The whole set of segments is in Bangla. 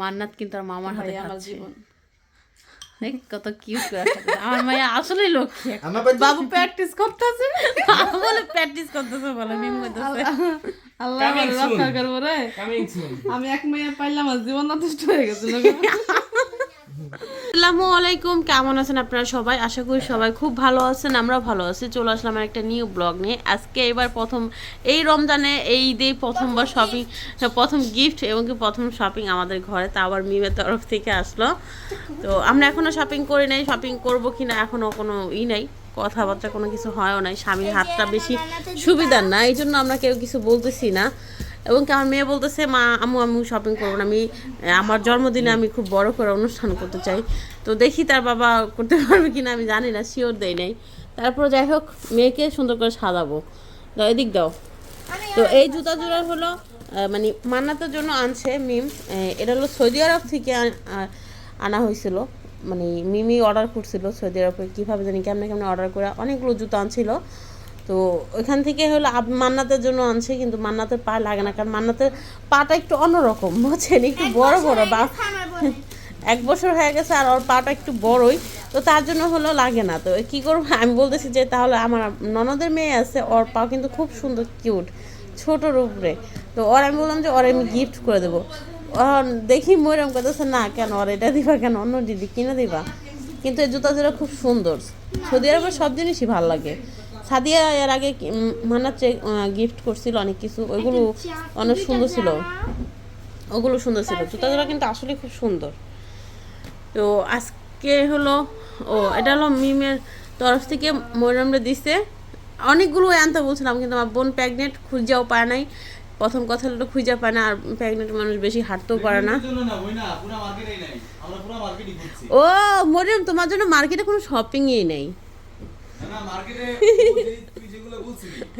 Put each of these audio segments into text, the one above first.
মান্নাত কিন্তু আর মামার হাতে আমার জীবন। দেখ কত কিউট। আমার মায়া আসলে লক্ষ্মী। বাবু প্র্যাকটিস করতেছে। বলে প্র্যাকটিস করতেছে বলে মিম করতেছে আল্লাহ রক্ষা করব রে। আমি এক মাইয়া পাইলাম আমার জীবন নষ্ট হয়ে গেছিল আসসালামু আলাইকুম। কেমন আছেন আপনারা সবাই? আশা করি সবাই খুব ভালো আছেন আমরা ভালো আছি। চলে আসলাম একটা নিউ ব্লগ নিয়ে। আজকে এবার প্রথম, এই রমজানে এই ঈদে প্রথমবার শপিং প্রথম গিফট এবং কি প্রথম শপিং আমাদের ঘরে, তা আবার মিমের তরফ থেকে আসলো। তো আমরা এখনও শপিং করি নাই শপিং করব কিনা এখনও কোনো ই নাই, কথাবার্তা কোনো কিছু হয়ও নাই। স্বামীর হাতটা বেশি সুবিধার না এই জন্য আমরা কেউ কিছু বলতেছি না। এবং কি আমার মেয়ে বলতেছে, মা, আম্মু আমি শপিং করব না। আমি, আমার জন্মদিনে আমি খুব বড় করে অনুষ্ঠান করতে চাই। তো দেখি তার বাবা করতে পারবে কিনা, আমি জানি না শিওর দেই নাই। তারপর যাই হোক, মেয়েকে সুন্দর করে সাজাবো। তো এদিক দাও। তো এই জুতা জোড়া হলো মানে মান্নাতের জন্য আনছে মিম। এটা হলো সৌদি আরব থেকে আনা হয়েছিল। মানে মিমি অর্ডার করছিল সৌদি আরবে, কীভাবে জানি কেমনে কেমনে অর্ডার করে অনেকগুলো জুতো আনছিল। তো ওইখান থেকে হলো মান্নাতের জন্য আনছে কিন্তু মান্নাতের পা লাগে না কারণ মান্নাতের পাটা একটু অন্যরকম বুঝছেন? একটু বড় বড় বা এক বছর হয়ে গেছে আর ওর পাটা একটু বড়ই তো তার জন্য হলো লাগে না। তো কি করব? আমি বলতেছি যে তাহলে আমার ননদের মেয়ে আছে ওর পা কিন্তু খুব সুন্দর কিউট ছোটোর উপরে তো ওর আমি বললাম যে ওর আমি গিফট করে দেবো। দেখি ময়রম করতেছে না কেন ওর এটা দিবা কেন? অন্য দিদি কিনে দিবা। কিন্তু এই জুতা জোড়া খুব সুন্দর। সৌদি আরবের সব জিনিসই ভালো লাগে। সাদিয়া এর আগে মানাচ্ছে গিফট করছিল অনেক কিছু ওইগুলো অনেক সুন্দর ছিল। ওগুলো সুন্দর ছিল। জুতা জোড়া কিন্তু আসলে খুব সুন্দর। তো আজকে হলো ও এটা হলো মিমের তরফ থেকে মরিয়মরে দিছে। অনেকগুলো আনতে বলছিলাম কিন্তু আমার বোন প্রেগনেন্ট খুঁজাও পায় নাই। প্রথম কথা হলো খুঁজা পায় না আর প্রেগনেন্ট মানুষ বেশি হাঁটতেও পারে না। জন্য না ওই না পুরো মার্কেটেই নাই। আমরা পুরো মার্কেটই ঘুরছি। ও মরিয়ম তোমার জন্য মার্কেটে কোনো শপিংই নেই না মার্কেটে তুই যেগুলো বলছিস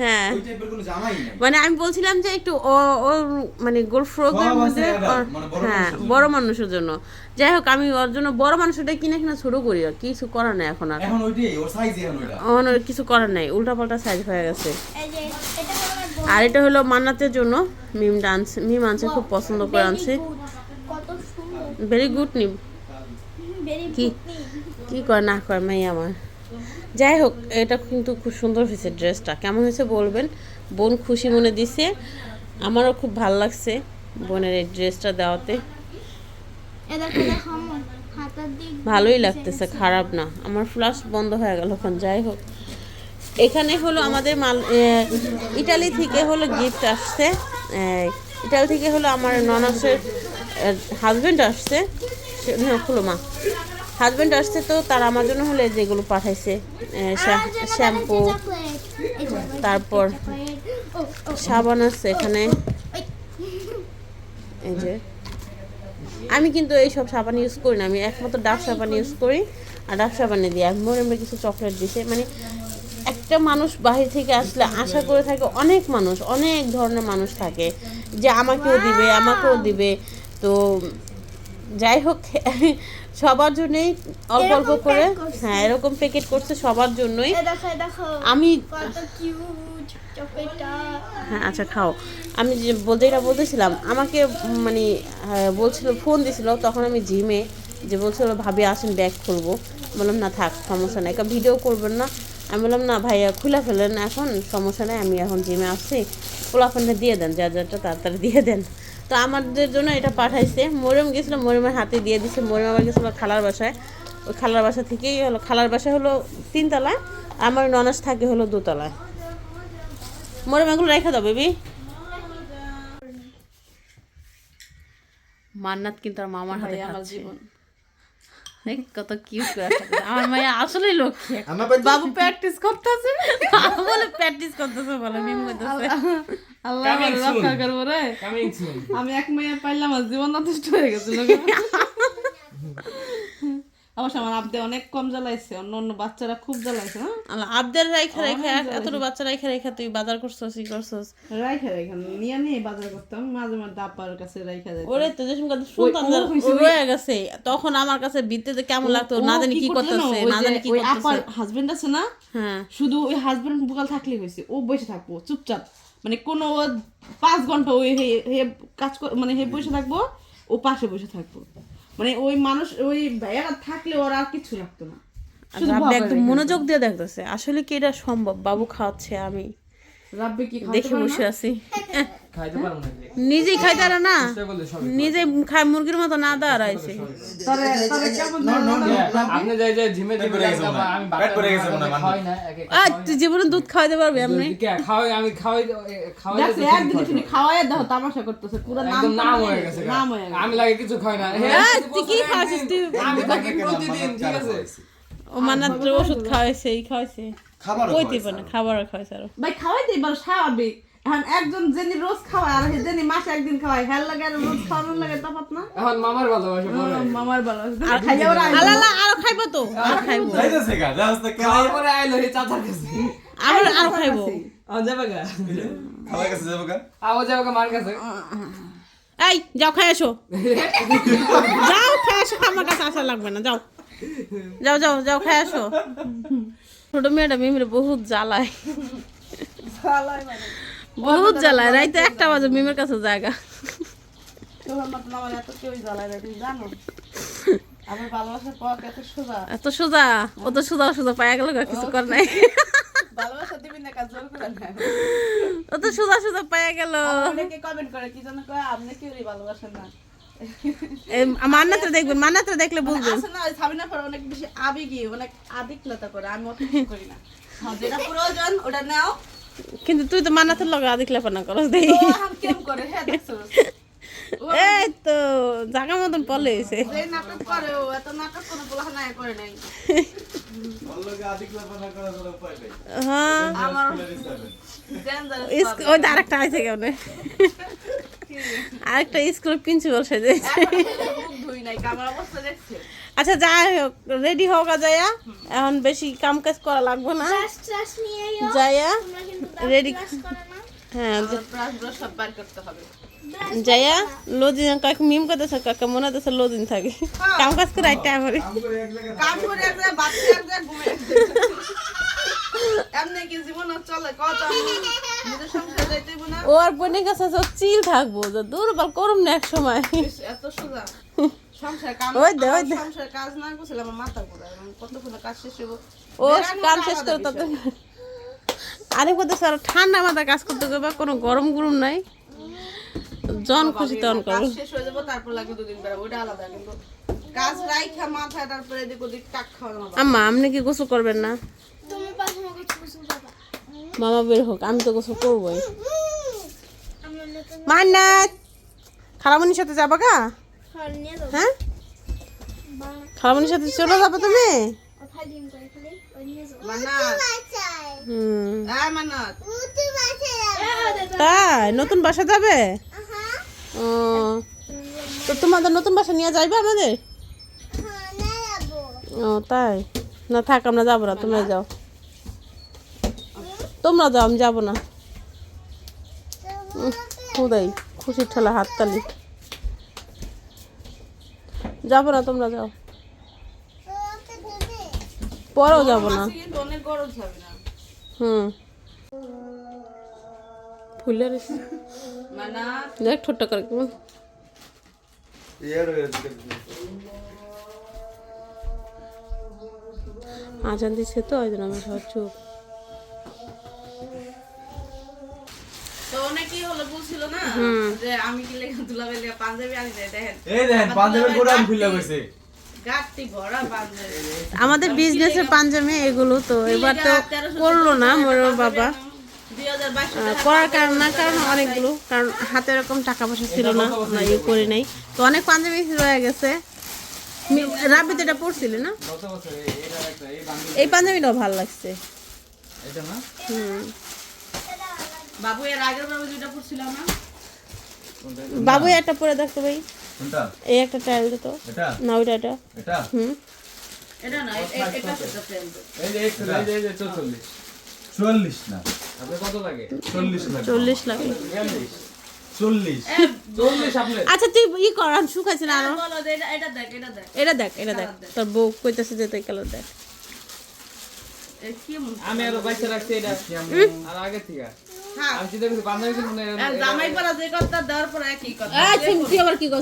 হ্যাঁ। ওই টাইপের কোনো জামাই নাই। মানে আমি বলছিলাম যে একটু ও ওর মানে গোল ফ্রকের মধ্যে মানে বড় হ্যাঁ বড় মানুষের জন্য। যাই হোক আমি ওর জন্য বড় মানুষটা কিনে কিনা ছোট করি আর কিছু করার নাই এখন আর। এখন ওইটাই ওর সাইজ এখন ওইটা। এখন আর কিছু করার নাই উল্টা পাল্টা সাইজ হয়ে গেছে। এই যে এটা হলো আমার বোন। আর এটা হলো মান্নাতের জন্য মিম ডান্স মিম আনছে খুব পছন্দ করে আনছে। ভেরি গুড নিম ভেরি কি? কি করে না করে মাই আমার। যাই হোক এটা কিন্তু খুব সুন্দর হয়েছে ড্রেসটা। কেমন হয়েছে বলবেন? বোন খুশি মনে দিছে। আমারও খুব ভালো লাগছে বোনের এই ড্রেসটা দেওয়াতে। ভালোই লাগতেছে, খারাপ না। আমার ফ্লাশ বন্ধ হয়ে গেল এখন যাই হোক এখানে হলো আমাদের মাল ইটালি থেকে হলো গিফট আসছে। ইটালি থেকে হলো আমার ননাসের হাজবেন্ড আসছে। খুলো মা। হাজবেন্ড আসছে তো তার আমার জন্য হলে যেগুলো পাঠাইছে শ্যাম্পু তারপর সাবান আছে এখানে। এই যে। আমি কিন্তু এই সব সাবান ইউজ করি না আমি একমাত্র ডাব সাবান ইউজ করি আর ডাব সাবানে দিই আর মোর এমনি কিছু চকলেট দিছে। মানে একটা মানুষ বাহির থেকে আসলে আশা করে থাকে অনেক মানুষ অনেক ধরনের মানুষ থাকে যে আমাকেও দিবে আমাকেও দিবে। তো যাই হোক সবার জন্যই অল্প অল্প করে হ্যাঁ এরকম প্যাকেট করছে সবার জন্যই। আমি হ্যাঁ আচ্ছা খাও। আমি যে বল- যেটা বলতেছিলাম আমাকে মানে বলছিল ফোন দিছিল তখন আমি জিমে যে বলছিল ভাবি আসেন ব্যাগ খুলবো। বললাম না থাক সমস্যা নেই। ভিডিও করবেন না। আমি বললাম না ভাইয়া খুলে ফেলেন এখন সমস্যা নেই আমি এখন জিমে আসছি। পোলাফানটা দিয়ে দেন যা যাটা তাড়াতাড়ি দিয়ে দেন। তো আমাদের জন্য এটা পাঠাইছে। মরিয়ম গেছিল মরিয়মের হাতে দিয়ে দিছে। মরিয়ম আবার গেছিল খালার বাসায়। ওই খালার বাসা থেকেই হলো খালার বাসা হলো তিনতলায় আমার ননাস থাকে হলো দোতলায়। মরিয়ম এগুলো রেখে দাও বেবি। মান্নাত কিন্তু আর মামার হাতে আমার জীবন। কত কিউট আমার মায়া আসলেই লক্ষ্মী। বাবু প্র্যাকটিস করতেছে। বলে প্র্যাকটিস করতেছে বলে মিম করতেছে আল্লাহ আমার Coming soon. রক্ষা করব রে। আমি এক মেয়ে পাইলাম আমার জীবন নষ্ট হয়ে গেছিল অবশ্য আমার আব্দে অনেক কম জ্বালাইছে অন্য অন্য বাচ্চারা খুব জ্বালাইছে না আল্লাহ আবদের রেখে এতটুকু বাচ্চা রেখে রেখে তুই বাজার করছস ই করছস। রাইখা রাইখা নিয়ে নিয়ে বাজার করতাম মাঝে মাঝে আব্বার কাছে রাইখা যাই ওরে তো যেসব কথা শুনতাম যে রয়ে গেছে তখন আমার কাছে বিতে যে কেমন লাগতো না জানি কি করতেছে না জানি কি করতেছে। আপার হাজবেন্ড আছে না? হ্যাঁ। শুধু ওই হাজবেন্ড বুকাল থাকলে হয়েছে ও বসে থাকব চুপচাপ। মানে কোনো পাঁচ ঘণ্টা ওই হে কাজ মানে হে বসে থাকব ও পাশে বসে থাকব। মানে ওই মানুষ ওই ভাইয়ারা থাকলে ওরা আর কিছু লাগতো না। শুধু একদম মনোযোগ দিয়ে দেখতেছে আসলে কি এটা সম্ভব? বাবু খাওয়াচ্ছে আমি রাব্বি কি দেখে বসে আছি। নিজেই খাইতে পারে না? নিজে খায় মুরগির মতো না মনে হয়। মনে হয় তুই জীবনে দুধ খাওয়াইতে পারবি আপনি খাওয়াই আমি খাওয়াই খাওয়াই দেখছ, একদিনে শুনি খাওয়াইয়া দাও তামাশা করতেছে পুরো নাম একদম নাম করে হয়ে গেছে গা। নাম হয়ে গেছে। আমি লাগে কিছু খাই না। তুই কি খাওয়াছিস তুই প্রতিদিন ঠিক আছে? ও মানাত্র ওষুধ খাওয়াইছে এই খাওয়াইছে? খাবারও কইতে পারে খাবার খাওয়াইছে আরও। ভাই খাওয়াই দিই স্বাভাবিক এখন একজন যেনি রোজ খাওয়ায় আর যেনি মাসে একদিন খাওয়ায়। হেল লাগে আর রোজ খাওয়ানোর লাগে তফাৎ না? এখন মামার ভালোবাসা মামার ভালো আর খাইয়া ওরা আলালা আরও খাইবো তো? আর খাইবো। যাইতেছে গা, খাওয়ার পরে আইলো এই চাচার কাছে। আরও আরও খাইবো। আ যাবে গা। খাবার কাছে যাব গা? আও যাবে গা মার কাছে। এই যাও খাই আসো। যাও খাই আসো আমার কাছে আসা লাগবে না যাও। যাও যাও যাও খাই আসো। ছোট মেয়েটা মিমির বহুত জ্বালায়। বহুত জ্বালায় রাইতে একটা বাজে মিমের কাছে জায়গা। এত সোজা। সোজা ও তো সোজা সোজা পায়া গেল কিছু কর নাই ও তো সোজা সোজা পায়া গেল। মান্নাত্রা দেখবেন মান্নাত্রা দেখলে বুঝবেন। না ওই সাবিনা পর অনেক বেশি আবেগী অনেক আদিকলতা করে আমি অত করি না। হ্যাঁ, যেটা প্রয়োজন ওটা নাও। কিন্তু তুই তো মান্নাতের লগে আদিক লেপানা করস দেই। তো এখন কেম করে? দেখছ এই তো জাগা মতন পলে নেই। হ্যাঁ। ওই তো আরেকটা আছে কেমন? আরেকটা স্কুলের প্রিন্সিপাল সেজে আচ্ছা যাই হোক রেডি হোক যাইয়া। এখন বেশি কাম কাজ করা লাগবে না। যাইয়া তোমরা কিন্তু Ready- ট্রাস করে না। হ্যাঁ আমার ব্রাশ ব্রাশ সব বার করতে হবে। যাইয়া লদিন কাকে মিম করতেছে কাকা মনে হতেছে লদিন থাকে। কাম কাজ করে আইটা আমারে কাম করে এক জায়গায় কাম করে এক জায়গায় বাচ্চা এক জায়গায় ঘুমে এমনি কি জীবন আর চলে? কত আমি নিজের সংসার যাইতে হইবো না। ও আর বোনের কাছে চিল থাকব যে দুর্বল করুম না এক সময়। এত সোজা। সংসার কাম ওই দে, ওই দে। সংসার কাজ না করছিল আমার মাথা ঘুরায়। কতক্ষণ কাজ শেষ হইব? ও শেষ করে তত আরে স্যার ঠান্ডা মাথা কাজ করতে করবে কোনো গরম গরম নাই। জন খুশি তখন কাজ করব। শেষ হয়ে যাব তারপর লাগবে দুদিন বেড়াবো ওটা আলাদা। কিন্তু কাজ রাইখা মাথায় তারপরে এদিক ওদিক টাক আম্মা আপনি কি গোসল করবেন না? তুমি মামা বের হোক আমি তো গোসল করবোই। নতুন মান্নাত! খালামনির সাথে যাবা গা? যাব হ্যাঁ? বা সাথে চলে যাব তুমি? তাই? নতুন বাসা যাবে? ও। তো তোমাদের নতুন বাসা নিয়ে যাইবে আমাদের? ও তাই? না থাক আমরা যাব না তোমরা যাও। তোমরা যাও আমি যাব না। খুদাই খুশির ঠেলা হাততালি। যাব না, তোমরা যাও। পরেও যাব না। হুম। ফুলের দেখ ঠোঁটটা করে কেমন? আজান দিচ্ছে তো, ওই জন্য আমার সব চুপ তো অনেকেই হলো বলছিল না যে আমি কি লেখা দুলাভাই লেখা পাঞ্জাবি আনি দেখেন। এই দেখেন, পাঞ্জাবের গোড়াম খুলে গেছে। গাঁটটি ভরা পাঞ্জাবি। আমাদের বিজনেসের পাঞ্জাবি এগুলো তো এবার তো করল না মোর বাবা। করার কারণ না কারণ অনেকগুলো কারণ হাতে এরকম টাকা পয়সা ছিল না ইয়ে করি নাই। তো অনেক পাঞ্জাবি রয়ে গেছে। রাবিতে এটা পড়ছিলে না? এই পাঞ্জাবিটাও ভালো লাগছে। হুম। বাবু এর আগের বাবু যেটা পড়ছিলাম না বাবু একটা পরে দেখতো ভাই। কোনটা? এই একটা টাইল দিত এটা? না ওইটা এটা। এটা? হুম। এটা না এটা সেটা এই যে এই যে এই যে চৌচল্লিশ চুয়াল্লিশ না, আপনার কত লাগে? চল্লিশ লাগবে। চল্লিশ লাগে। বিয়াল্লিশ চল্লিশ। চল্লিশ আপনার আচ্ছা তুই ই কর আর শুকাইছে না আরও এটা এটা দেখ এটা দেখ। এটা দেখ এটা দেখ। তোর বউ কইতেছে যে তুই কালার দেখ। এ কি আমি আরও বাইশে রাখছি এটা। আর আগে থেকে। না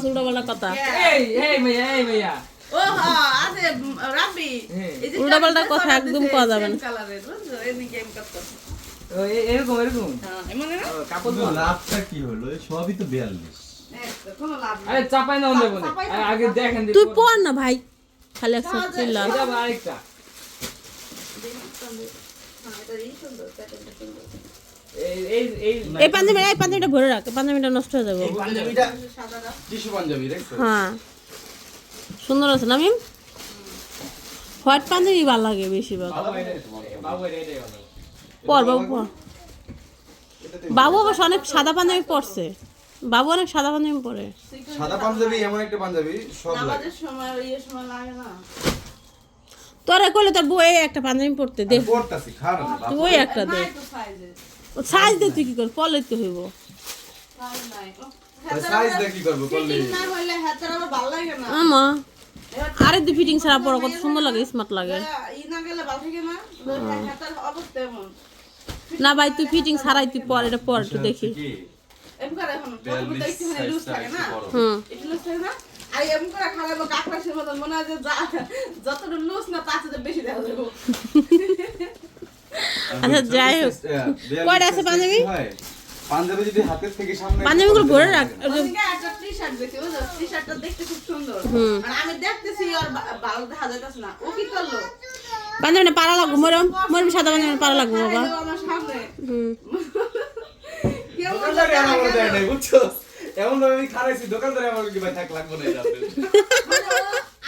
উল্টাপাল্টা কথা হ্যাঁ আছে উম, রাব্বি। এই যে উল্টাপাল্টা চারটে কথা colour একদম পাওয়া যাবে না। colour এর, বুঝছ? এদিকে আমি করতেছি। ও, এ- এরকম এরকম এমন না? ও, কাপড় কিন্তু ধোয়া। লাভটা কি হলো সবই তো বিয়াল্লিশ এই তো, কোনো লাভ নেই। আরে চাপাই না আগে দেখেন তুই। পড় না ভাই খালি আরেকটা এই সুন্দর, এই এই এই এই পাঞ্জাবিটা এই পাঞ্জাবিটা ভরে রাখ পাঞ্জাবিটা নষ্ট হয়ে যাবে। পাঞ্জাবিটা টিস্যু পাঞ্জাবি হ্যাঁ। সুন্দর আছে না মিম? হোয়াইট পাঞ্জাবি ভালো লাগে বেশিরভাগ। পর বাবু পর। বাবু অবশ্য অনেক সাদা পাঞ্জাবি পরছে। বাবু অনেক সাদা পাঞ্জাবি পরে। সাদা পাঞ্জাবি এমন একটা পাঞ্জাবি সব লাগে। সময় সময় লাগে না? তোরা করলে তোর বউ এই একটা পাঞ্জাবি পরতে দে। পড়তাছি খারাপ না তুই একটা দে। তো সাইজে সাইজ দে তুই কি কর পরলে তো হইব। আরে তুই ফিটিং ছাড়া পর কত সুন্দর লাগে স্মার্ট লাগে। না গেলে ভালো থাকে না ভাই তুই ফিটিং ছাড়াই তুই পর এটা পর একটু দেখি। হুম। আর এমন করে খারাপ মতন মনে হয় যে যতটা লুজ না তার চেয়ে বেশি দেখা যাবে। আচ্ছা, যাই হোক। কয়টা আছে পাঞ্জাবি? পাঞ্জাবি যদি হাতের থেকে সামনে পাঞ্জাবিগুলো ভরে রাখ ওদিকে একটা টি-শার্ট দেখছি বুঝছ? টি-শার্টটা দেখতে খুব সুন্দর। আর আমি দেখতেছি ওর বা- ভালো দেখা যাইতেছে না ও কি করল? পাঞ্জাবিটা পারা লাগবো মরম মরম সাদা পাঞ্জাবি পারা লাগবো বাবা। এমন ভাবে আমি খারাইছি দোকানদারে আমার কি ভাই থাক না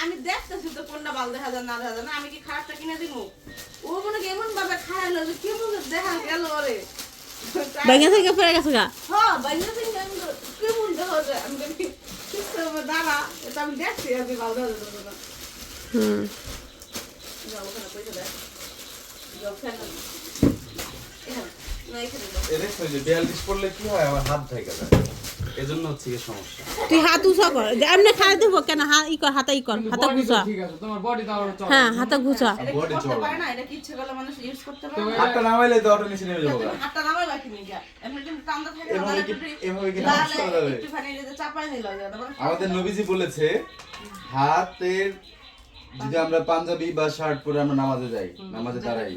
আমি দেখতেছি তো কোনটা ভালো দেখা যায় না দেখা যায় না আমি কি খারাপটা কিনে দিব ও মনে কি এমন ভাবে খাইলো যে কেমন যে দেখা গেল ওরে। ব্যাগে থেকে পড়ে গেছে গা। হ্যাঁ বাইরে থেকে আমি তো কেমন দেখা যায় আমি বলি, ঠিক করে আমার দাঁড়া এটা আমি দেখছি আমি ভালো দেখা যাবে না হুম। যাও ওখানে পয়সা দেয় যাও ওখানে এখানে না এখানে এ দেখছ যে 42 পড়লে কি হয়? আমার হাত ঢেকে যায়। এজন্য হচ্ছে কি সমস্যা। তুই হাত উঁচা কর। এমনি খাই দেবো কেন? হা ই কর হাতা ই কর হাতা ঘুষা ঠিক আছে তোমার বডি তো হ্যাঁ হাতা ঘুষা বডি করতে পারে না? এটা কি ইচ্ছে করলে মানুষ ইউজ করতে পারে? হাতটা নামাইলে তো অটো নিচে নেমে হাতটা নামাই বাকি নিয়ে যা এমনি কিন্তু টান্দা থাকে এভাবে কি এভাবে কি লালে নামাজ করা যাবে? একটুখানি এই যে চাপাই নিল আমাদের নবীজি বলেছে হাতের যদি আমরা পাঞ্জাবি বা শার্ট পরে আমরা নামাজে যাই নামাজে দাঁড়াই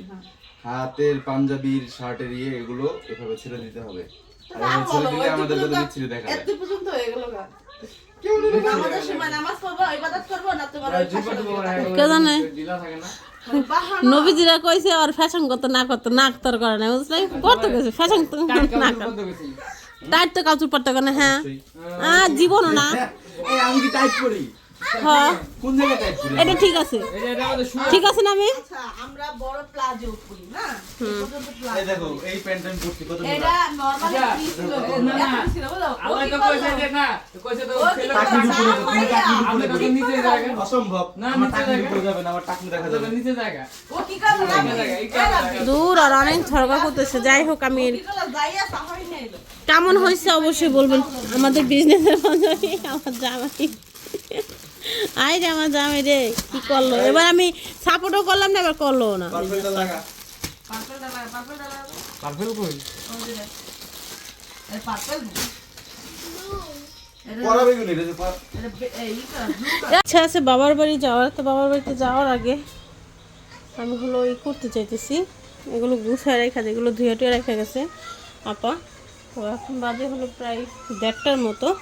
হাতের পাঞ্জাবির শার্টের ইয়ে এগুলো এভাবে ছেড়ে দিতে হবে। আর এভাবে ছেড়ে দিলে আমাদের যদি বিচ্ছিরি দেখা এত পর্যন্ত হয়ে গেল গা। আমাদের সময় নামাজ পড়ব ইবাদত করব না তোমার ওই জিব্বা ফাঁসি টিব্বা লাগিয়ে রাখা কে জানে? নবীজিরা কইছে আর ফ্যাশন করতে না করতে না তোর করে না বুঝলি? করতে কইছে ফ্যাশন না কাপড় কর পরতে গেছি টাইট তো কাউচুর পড়তে করে হ্যাঁ। জীবনও না। আমি কি টাইট করি হ্যাঁ। এটা ঠিক আছে। ঠিক আছে না আমি? আমরা বড় প্লাজো পরি না? এই পর্যন্ত এই প্লাজো দেখো এই প্যান্ট আমি পরছি কত এটা নরমালি ফ্রি ছিল না, না। এত ছিল বুঝলো ও আমার কি তো কইছে যে না কইছে তো ও কি ছেলে করল? টাকনির উপরে তুমি টাকনির উপরে তো নিচে জায়গা অসম্ভব। না, আমার নিচে উপরে যাবে না আমার টাকনি দেখা যাবে। নিচে জায়গা। ও কি করল এই রাব্বি? জায়গা, এই এই জায়গা। রাব্বি, দূর আর অনেক ঝরগা করতেছে। যাই হোক আমি। কেমন হয়েছে অবশ্যই বলবেন। আমাদের বিজনেসের পাঞ্জাবি আমার জামাই। আই রে আমার জামাই রে কি করল? এবার আমি সাপোর্টও করলাম না এবার করল না। কই পার্পেল। এটা- পরাবে গুনি রে? যে পর এটা বে- এই ই করা, blue করা। আচ্ছা আছে বাবার বাড়ি যাওয়ার তো বাবার বাড়িতে যাওয়ার আগে আমি হলো ই করতে চাইতেছি। এগুলো গুছায় রেখা যেগুলো ধুয়ে টুয়ে রেখে গেছে আপা। তো এখন বাজে হলো প্রায় দেড়টার মতো।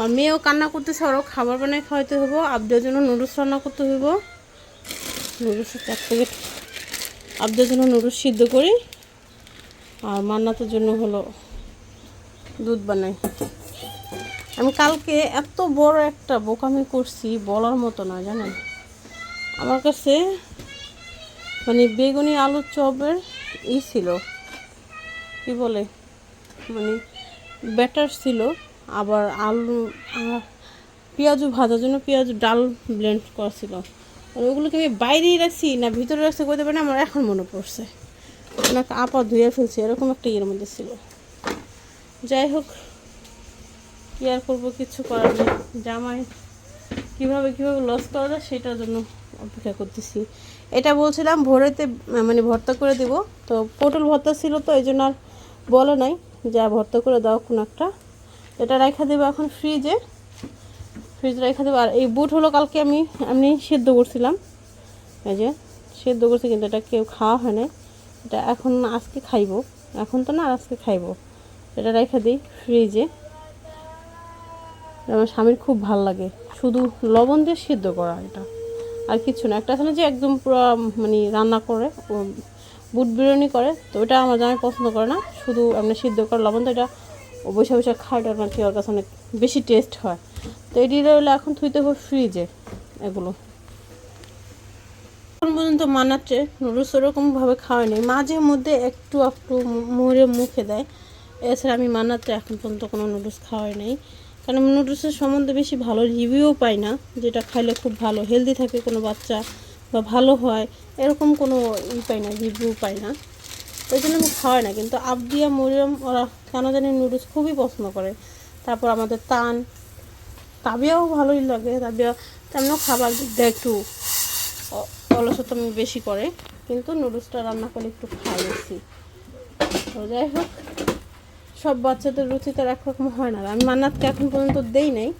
আর মেয়েও কান্না করতেছে ওরও খাবার বানিয়ে খাওয়াইতে হব আবদের জন্য নুডলস রান্না করতে হইব। নুডলস এক প্যাকেট। আবদের জন্য নুডলস সিদ্ধ করি। আর মান্নাতের জন্য হলো দুধ বানাই। আমি কালকে এত বড় একটা বোকামি করছি বলার মতো না, জানেন? আমার কাছে মানে বেগুনি আলুর চপের ই ছিল, কি বলে? মানে ব্যাটার ছিল। আবার আলু পেঁয়াজু ভাজার জন্য পেঁয়াজ ডাল ব্লেন্ড করা ছিল ওগুলোকে আমি বাইরেই রাখছি না, ভিতরে রাখছি করতে পারি না, আমার এখন মনে পড়ছে। ওনাকে আপা ধুয়ে ফেলছি, এরকম একটা ইয়ের মধ্যে ছিল। যাই হোক, কী আর করব, কিছু করার নেই। জামাই কীভাবে কীভাবে লস করা যায় সেটার জন্য অপেক্ষা করতেছি। এটা বলছিলাম, ভোরেতে মানে ভর্তা করে দিব। তো পটল ভর্তা ছিল তো, এই জন্য আর বলে নাই যা ভর্তা করে দাও, কোনো একটা। এটা রেখে দেবো এখন ফ্রিজে ফ্রিজে রেখে দেবো। আর এই বুট হলো কালকে আমি এমনি সেদ্ধ করছিলাম। এই যে, সেদ্ধ করছি কিন্তু এটা কেউ খাওয়া হয় নাই। এটা এখন আজকে খাইবো। এখন তো না আজকে খাইবো। এটা রেখে দিই ফ্রিজে আমার স্বামীর খুব ভালো লাগে। শুধু লবণ দিয়ে সিদ্ধ করা এটা। আর কিছু না। একটা আছে না যে একদম পুরো মানে রান্না করে বুট বিরিয়ানি করে, তো ওটা আমার জামাই পছন্দ করে না। শুধু এমনি সিদ্ধ করে লবণ, তো এটা ও বসে বসে খাওয়াটা নাকি ওর কাছে অনেক বেশি টেস্ট হয়। তো এটি রইলে এখন থুইতে হবে ফ্রিজে এগুলো। এখন পর্যন্ত মানাচ্ছে নুডলস ওরকমভাবে খাওয়ায়নি। মাঝে মধ্যে একটু একটু মুড়ে মুখে দেয়। এছাড়া আমি মানাতে এখন পর্যন্ত কোনো নুডলস খাওয়াই নাই। কারণ নুডলসের সম্বন্ধে বেশি ভালো রিভিউও পাই না, যেটা খাইলে খুব ভালো হেলদি থাকে কোনো বাচ্চা বা ভালো হয়, এরকম কোনো ই পাই না রিভিউ পাই না। ওই জন্য আমি খাওয়াই না, কিন্তু আবদিয়া মরিয়ম ওরা কেন জানি নুডলস খুবই পছন্দ করে। তারপর আমাদের তান, তাবিয়াও ভালোই লাগে, তাবিয়া তেমনও খাবার দেয় একটু অলসতামি বেশি করে, কিন্তু নুডলসটা রান্না করলে একটু খাই বেশি। তো যাই হোক, সব বাচ্চাদের রুচি তো আর একরকম হয় না। আমি মান্নাতকে এখন পর্যন্ত দেই নাই।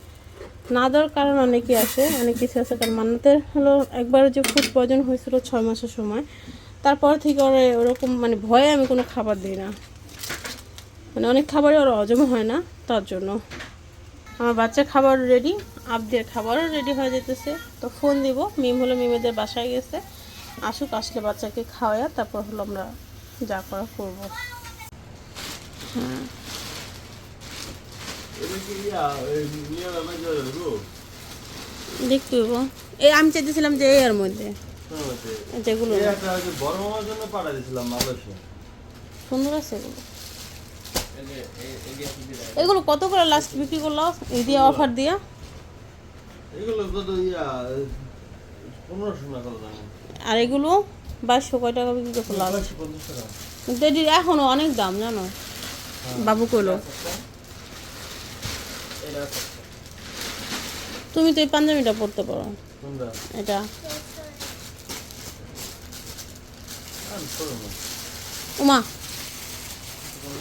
না দেওয়ার কারণ অনেকেই আসে অনেক কিছু আছে। কারণ মান্নাতের হলো একবার যে ফুড পয়জন হয়েছিল ছয় মাসের সময় তারপর থেকে ওরা ওরকম মানে ভয়ে আমি কোনো খাবার দিই না। মানে অনেক খাবারই ওর হজম হয় না তার জন্য। আমার বাচ্চার খাবার রেডি আবদের খাবারও রেডি হয়ে যেতেছে। তো ফোন দিব মিম হলো মিমেদের বাসায় গেছে। আসুক আসলে বাচ্চাকে খাওয়াইয়া তারপর হলো আমরা যা করা করব। রু দেখতে এই আমি চাইতেছিলাম যে এই এর মধ্যে। যেগুলো বড় মামার জন্য দিয়েছিলাম মালয়েশিয়া। সুন্দর আছে এগুলো। এগুলো কত করে লাস্ট বিক্রি করল? এই দিয়ে অফার দিয়া? এগুলো কত ইয়া পনেরোশো আর এগুলো বাইশশো কয় টাকা বিক্রি পঞ্চাশ টাকা। কিন্তু এখনও অনেক দাম জানো? বাবু কইলো। তুমি তো এই পাঞ্জাবিটা পরতে পারো। এটা আমি করো না উমা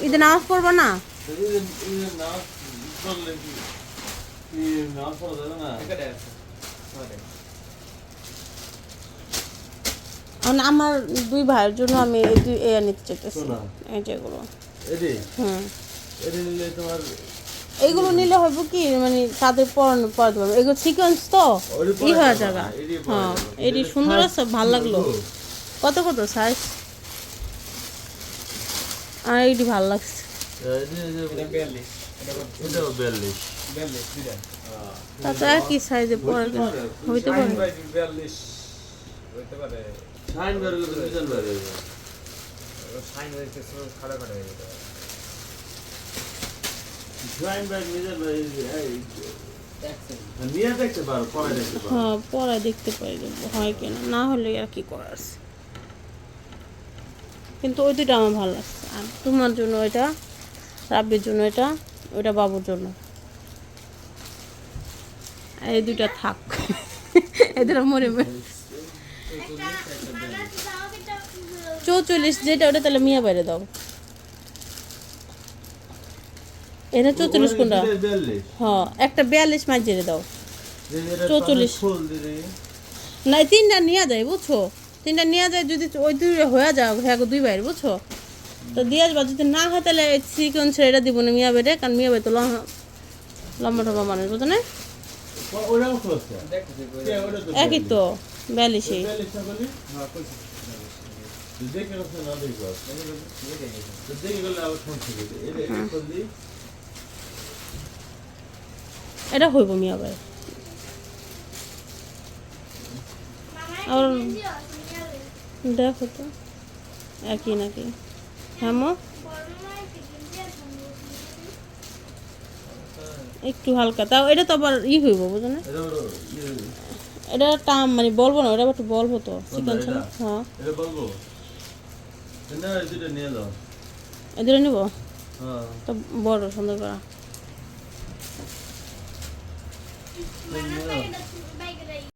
ঈদে নামাজ পড়বা না? আমার দুই ভাইয়ের জন্য আমি এই দুই এ নিতে চাইতেছি। এই যেগুলো হুম। এটি নিলে এইগুলো নিলে হবে কি মানে তাদের পড়ানো পড়াতে পারবে এগুলো সিকোয়েন্স তো ই হয়ে যাবে। হ্যাঁ এটি সুন্দর আছে ভালো লাগল। কত কত সাইজ আর এইটি ভালো লাগছে। তা তো একই সাইজে পড়া হইতে পারে। হয়ে পারো দেখতে পারো হ্যাঁ পরে দেখতে পারি হয় কিনা না? হলে আর কি করার আছে। কিন্তু ওই দুটো আমার ভালো লাগছে। আর তোমার জন্য ওইটা রাব্বির জন্য এটা ওইটা বাবুর জন্য। এই দুইটা থাক। এদের মরে মরে। চৌচল্লিশ যেটা ওটা তাহলে মিয়া বাইরে দাও। এটা চৌচল্লিশ কোনটা? হ্যাঁ একটা বিয়াল্লিশ মাছ জেরে দাও। চৌচল্লিশ। না তিনটা নিয়ে যায় বুঝছ? তিনটা নিয়ে যায় যদি ওই দুই হয়ে যাও হ্যাঁ দুই বাইর বুঝছ? তো দিয়ে আসবা যদি না হয় তাহলে চিকেন ছেড়ে দিব না মিয়া বেড়ে কারণ মিয়া তো লম্বা টম্বা মানুষ বুঝো না? একই তো আবার এটা হইব মিয়া বাই আর দেখো তো। একই নাকি? হ্যাঁ মো? একটু হালকা। তাও এটা তো আবার ই হইব বুঝো না? এটা টাম মানে বলব না এটা একটু বলব তো চিকেন এটা? হ্যাঁ। এটা বলব? না এটা নিয়ে যাও। এদের নিব? হ্যাঁ। তো বড় সুন্দর করা।